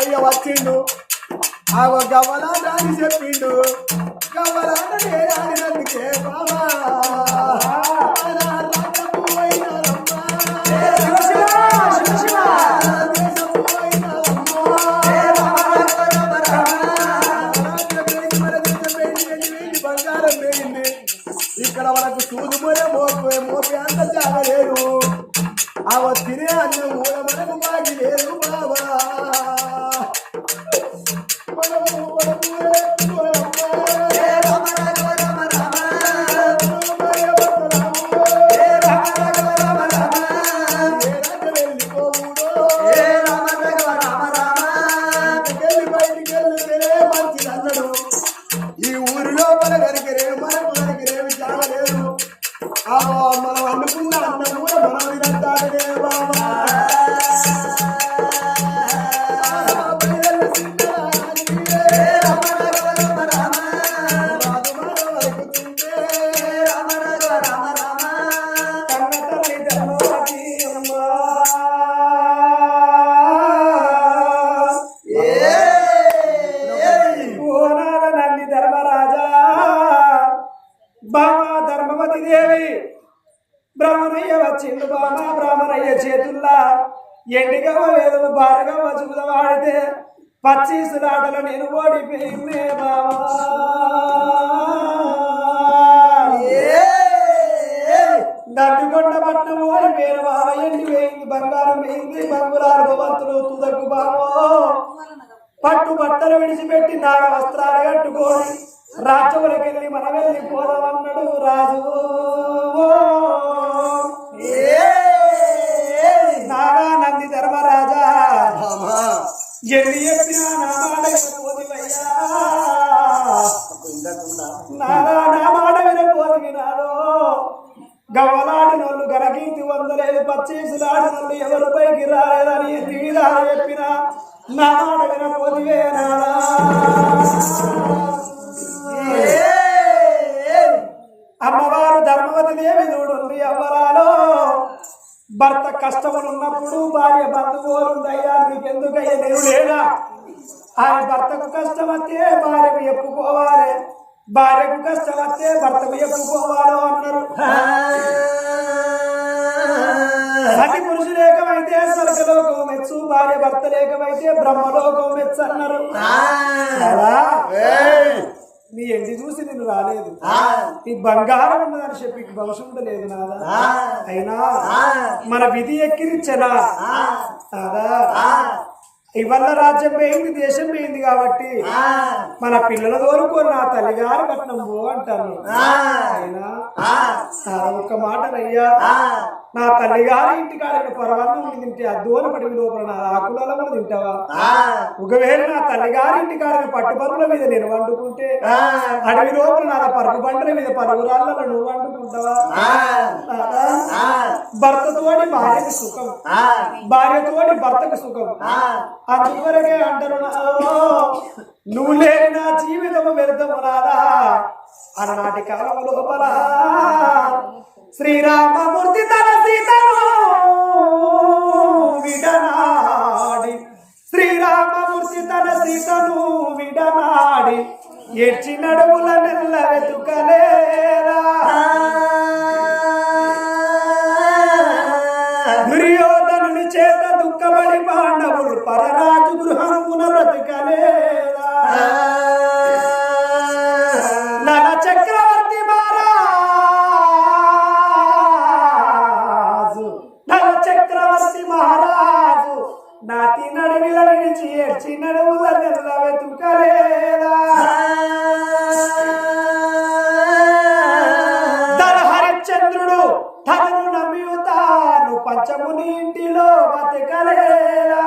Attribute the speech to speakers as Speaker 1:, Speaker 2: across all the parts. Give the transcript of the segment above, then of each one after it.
Speaker 1: Gavvalayya వచ్చిండు. ఆగో గవ్వలా అని చెప్పిండు గవ్వలా
Speaker 2: అని దేవి. బ్రాహ్మణయ్య వచ్చిండు బామ బ్రాహ్మణయ్య చేతుల్లా. ఎండిగవ వేదలు భారగవ చూద వాడితే పచ్చీసులాటల నేను ఓడిపోయిందే బామా నడ్డుకొండ పట్టు అని పేరు బావ ఎండి వేయింది బంగారం వేయింది బంగులారు భవంతులు తుదకు బావో. పట్టు బట్టలు విడిచిపెట్టి నార వస్త్రాలు కట్టుకొని రాజ్యములకు వెళ్ళి మనం వెళ్ళి పోదామన్నాడు రాజు. నాగానంది ధర్మరాజా. ఎన్ని చెప్పినా భార్యకు ఎప్పుకోవాలి భార్యకు కష్టం వస్తే భర్తకు ఎప్పుకోవాలో అన్నారు. సతి పురుషు లేకమైతే స్వర్గలోకం మెచ్చు భార్య భర్త లేకమైతే బ్రహ్మలోకం మెచ్చు అన్నారు. నీ ఎండి చూసి నేను రాలేదు. నీ బంగారం ఉన్నదని చెప్పి భవిష్యం ఉండలేదు నాదా? అయినా మన విధి ఎక్కిరించనా నాదా ఇవల్ల రాజ్యం పోయింది దేశం పోయింది కాబట్టి మన పిల్లల దోరుకొని నా తల్లిగారు కట్నం పో అంటాను. నా ఒక్క మాట అయ్యా. నా తల్లిగారి ఇంటికాడ పరవాన్నం ఉండి తింటే అద్దోన పడి లోపల నా ఆకులలో కూడా తింటావా? ఒకవేళ నా తల్లిగారి ఇంటికాడ పట్టుపరుల మీద నేను వండుకుంటే అడవి లోపల నా పరుగు బండల మీద పరుగురాళ్ళలో నువ్వు వండుకుంటావా? భర్తతోటి భార్యకు సుఖం. భార్యతోటి భర్తకు సుఖం. అందువరకే అంటారు నువ్వు లేని నా జీవితము వ్యర్థము నాదా? అలనాటి కాలం లోపల. శ్రీరామమూర్తి తన సీతను విడనాడి. శ్రీరామమూర్తి తన సీతను విడనాడి. ఎడ్చి నడుముల నెల్ల వెతుకలేరా. బతకలేదా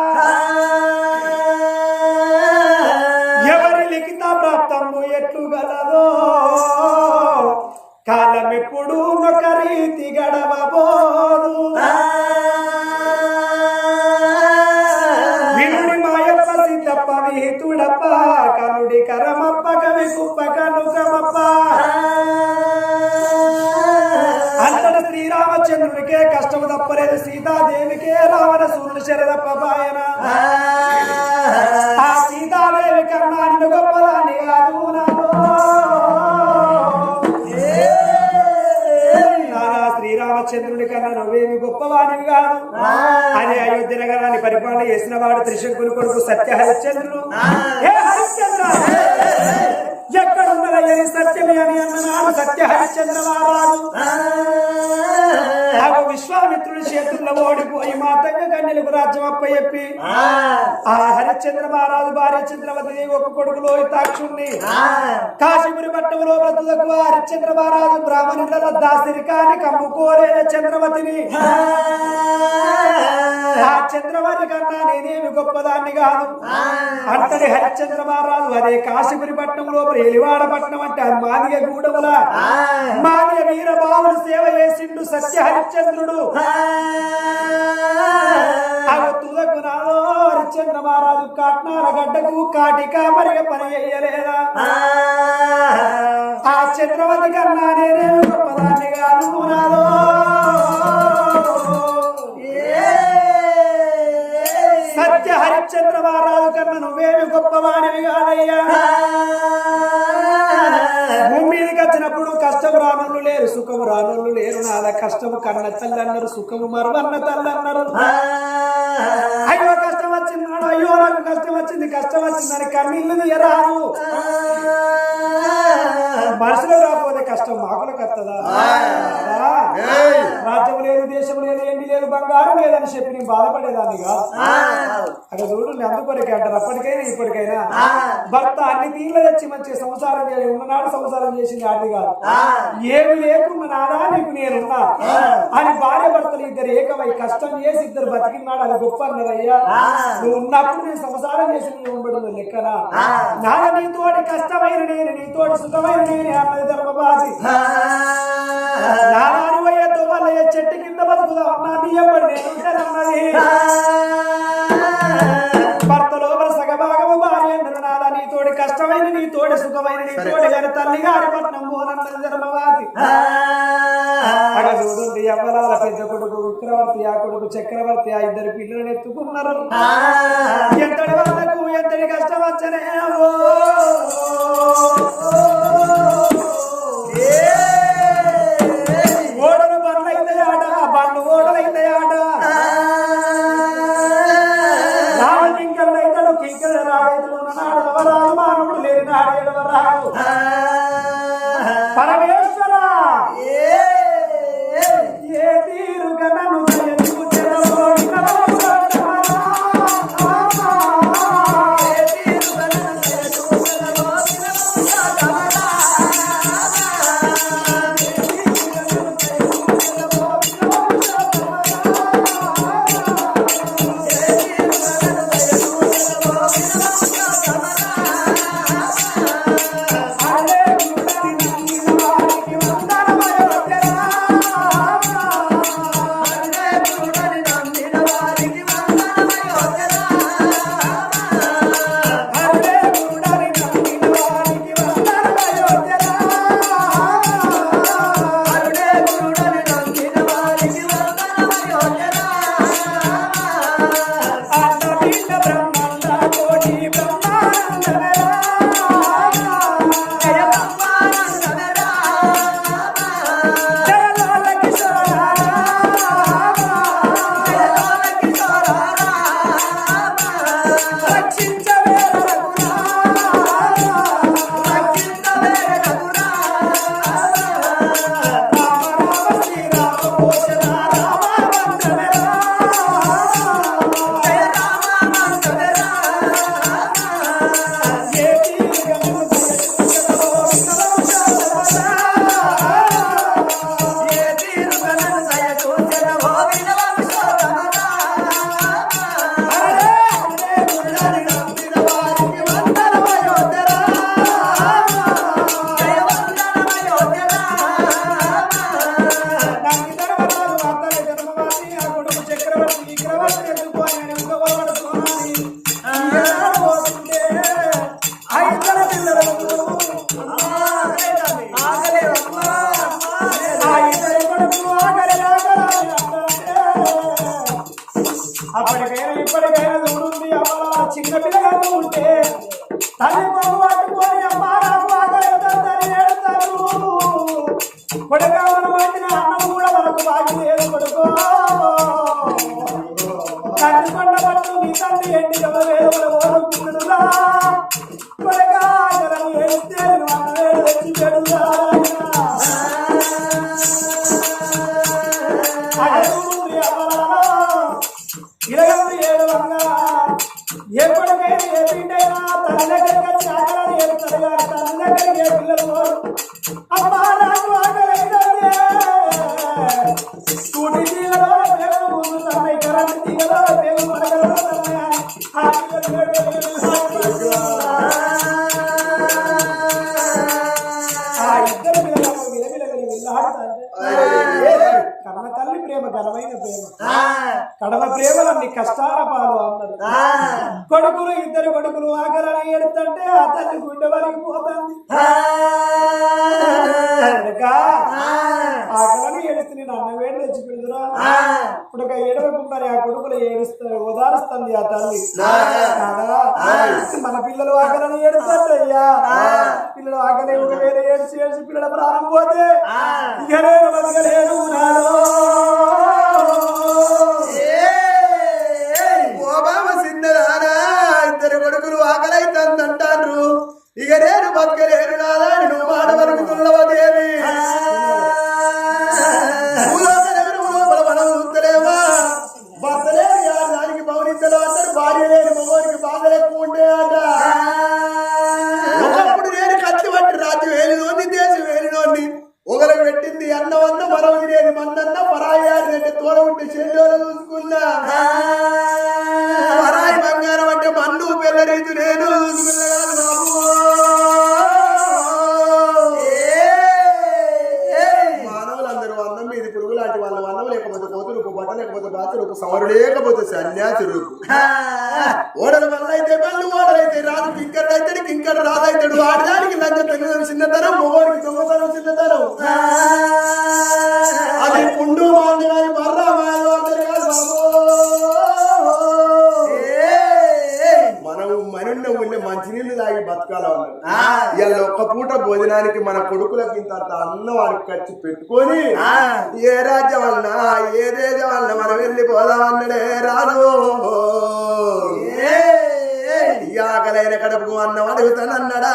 Speaker 2: శ్రీరామచంద్రుడి కన్నా నువ్వేమి గొప్పవానివి కాదు. అని అయోధ్య నగరాన్ని పరిపాలన చేసిన వాడు త్రిశంకుని కొడుకు సత్య హరిశ్చంద్రుడు హరిశ్చంద్ర? ఎక్కడున్నదయ్యని సత్యమే అని అన్ననాడు సత్య హరిశ్చంద్ర మహారాజు. నాకు విశ్వామిత్రుడి చేతుల్లో ఓడిపోయి మా తగ్గ కన్యలకు రాజ్యం అప్ప చెప్పి ఆ హరిశ్చంద్ర మహారాజు భార్య చంద్రవతి ఒక కొడుకులో తాక్షుణ్ణి కాశీపురి పట్టణంలో బ్రతులకు హరిశ్చంద్ర మహారాజు బ్రాహ్మణుల దాసిరికాన్ని కమ్ముకోలేని చంద్రవతిని. ఆ. చంద్రవతి కన్నా నేనేమి గొప్పదాన్ని కాదు. అంతటి హరిశ్చంద్ర మహారాజు అదే కాశీపురి పట్టణం లోపల ఎలివాడ పట్టణం అంటే మాదిగ గూడముల. మాదిగ వీరబాబుడు సేవ చేసిండు సత్య హరిశ్చంద్రుడు తులకు నాలో హరిశ్చంద్ర మహారాజు కాట్నాల గడ్డకు కాటిక పరిగ పని చెయ్యలేదా ఆ చంద్రవతి కన్నా నేనే గొప్పదాన్ని కాదు నాలో. సత్య హరిశ్చంద్ర మహారాజు కన్నా నువ్వేమి గొప్పవాణివి కాదయ్యా? భూమి మీదకి వచ్చినప్పుడు కష్టం రానోళ్ళు లేరు సుఖము రానోళ్ళు లేరు. నాద కష్టము కన్న తల్లి అన్నారు సుఖము మరవన్న తల్లి అన్నారు. అయ్యో కష్టం వచ్చింది అయ్యో నాకు కష్టం వచ్చింది కష్టం వచ్చిందని కన్నీళ్ళు తీయరాదు. మనసులో రాకపోతే కష్టం మాకులకు వస్తుందా రాజ్యం లేదు దేశం లేదు ఎండి లేదు బంగారం లేదని చెప్పి నేను బాధపడేదాన్ని అక్కడ చూడు అందుకొరకే అంటారు అప్పటికైనా ఇప్పటికైనా. భర్త అన్ని తీర్ల తెచ్చి మంచి సంసారం చేయాలి ఉన్ననాడు సంసారం చేసింది ఆడి కాదు. ఏమి లేకుండా నాదా నీకు నేనున్నా. అని భార్య భర్తలు ఇద్దరు ఏకమై కష్టం చేసి ఇద్దరు బతికినాడు అది గొప్ప అన్నదయ్యా. నువ్వు ఉన్నప్పుడు నేను సంసారం చేసి నీ ఉండడం లెక్కనా? నాన్న నీతోటి కష్టమైన నేను నీతోటి సుఖమైన నేను అన్నది ధర్మబాది నానాను చెట్టు కింద బతుకుదా. నీ భర్త లోపల సగభాగము భార్య నీతోటి కష్టమైన నీతోటి సుఖమైన నీతోటి గారి తల్లి గారి పట్నం పోనన్నది ధర్మవాది అక్కడ చూడండి అమ్మలాల పెద్ద కొడుకు విక్రవర్తి ఆ కొడుకు చక్రవర్తి ఆ ఇద్దరు పిల్లలను ఎత్తుకున్నారు. ఎంతటి వాళ్ళకు ఎంతటి కష్టం వచ్చనే చేయండి తల్లి ఎండి వేదముల కడమ ప్రేమలన్నీ కష్టాల పాలు అన్నారు కొడుకులు ఇద్దరు కొడుకులు ఆకలని ఏడుతుంటే ఆ తల్లి గుండె వరిగిపోతుంది ఆకలని ఏడుస్తే నేను అన్న వేడి తెచ్చి పెడుతురా ఇప్పుడు ఒక ఏడవకుండానే ఆ కొడుకులు ఏడుస్తారు ఓదారుస్తుంది ఆ తల్లి? మన పిల్లలు ఆకలని ఏడుస్తారు అయ్యా. పిల్లలు ఆకలి ఒక వేరే ఏడ్చి ఏడ్చి పిల్లల ప్రాణం పోతే ఇక నేను బతకలేను
Speaker 1: నేను బతకలేను సవరు లేకపోతే సన్యాసుడు ఓడల వల్ల అయితే బళ్ళు ఓడలైతే రాదు కింకర్ అయితే కింకర్ రాదైతాడు. ఆడదానికి లంచ తగిన చిన్నతనం మొగోడికి దొంగతనం చిన్నతనం. అది పుండు వాళ్ళు కానీ ఇలా ఒక్క పూట భోజనానికి మన కొడుకులకి ఇంత అన్నం వారికి ఖర్చు పెట్టుకొని ఏ రాజ్యం అన్నా ఏ దేశం అన్నా మనం వెళ్ళిపోదామన్నడే రాదు. ఈ ఆకలైన కడుపుకు అన్నం అడుగుతానన్నడా?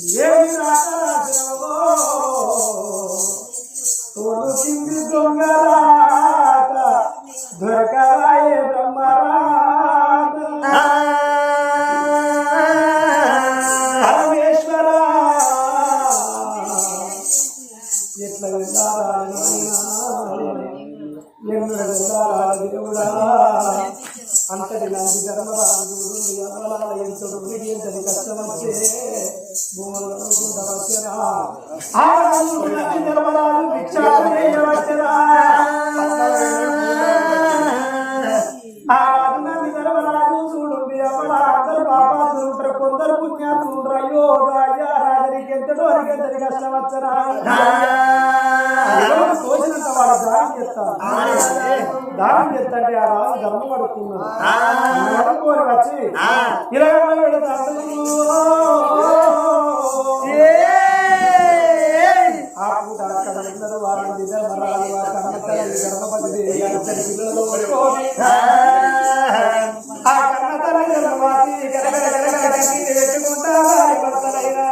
Speaker 2: ఏమి రాక తోడు కొందరు పుణ్యాత్ముడు అయ్యో రాజా రాజరికి ఎంతడో అరిగంతరి కష్టవచ్చరా తోచినంత వాడు దానం చేస్తాను దానం చేస్తాంటే ఆ రాజు ధర్మం పడుతున్నాడు వచ్చి ఇరవై పెడతాడు అందరూ వారిని వారి కన్నతల్లి గర్భపతి దేవి కట్టి ఎత్తుకుంటావా భక్తులైనా